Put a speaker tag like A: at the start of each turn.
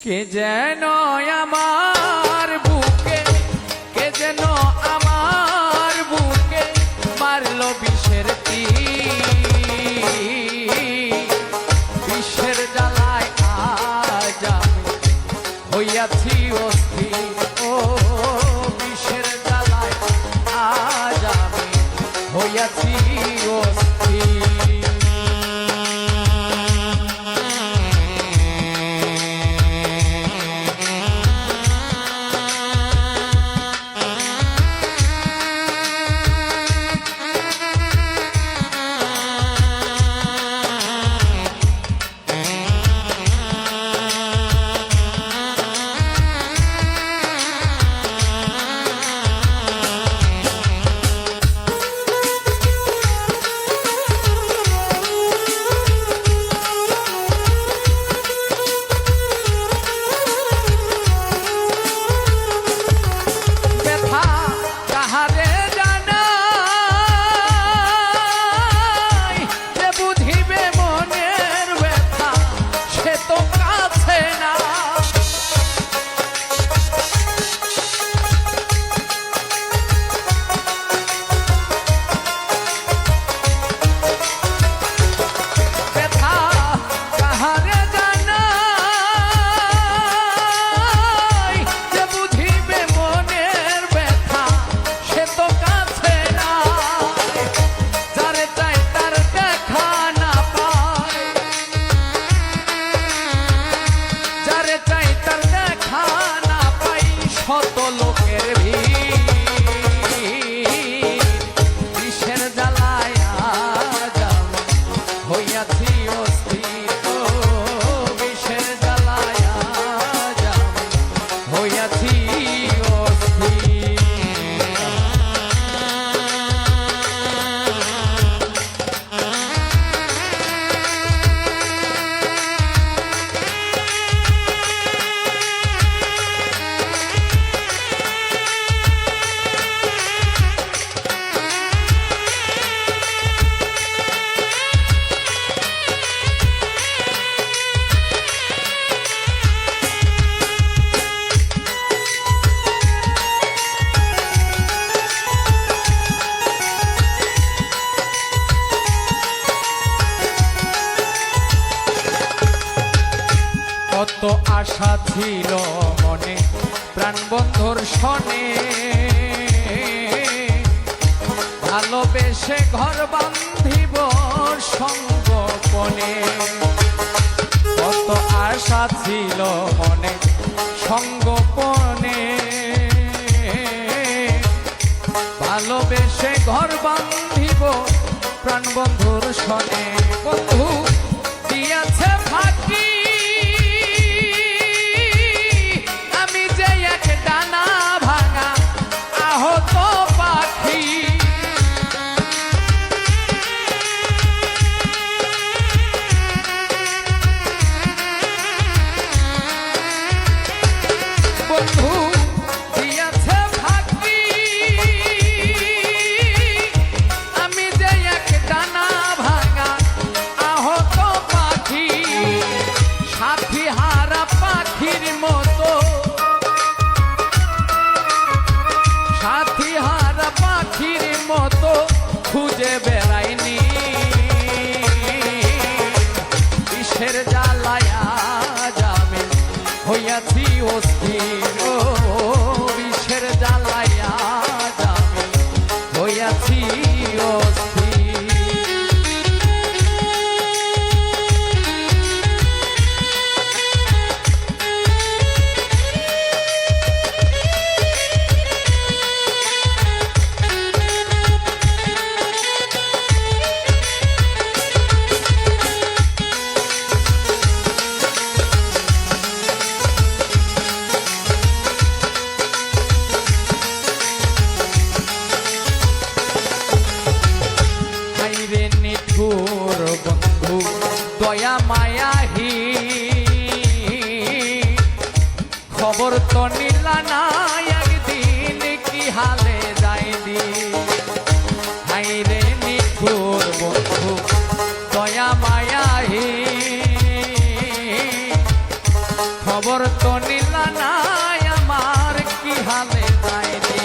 A: কে যেন আমার বুকে, কে যেন আমার বুকে মারল বিষের তি বিষের জ্বালায় আজ আমি হইয়াছি ও কত আশা ছিল মনে প্রাণবন্ধুর সনে। ভালোবেসে ঘর বান্ধিব সঙ্গপনে কত আশা ছিল মনে সঙ্গপনে ভালোবেসে ঘর বান্ধিব প্রাণবন্ধুর সনে। 非 খেলায়া যাবে হইয়াছি অস্থির বিষের জ্বালায়া নিলা নাই আমার কি হালে দিন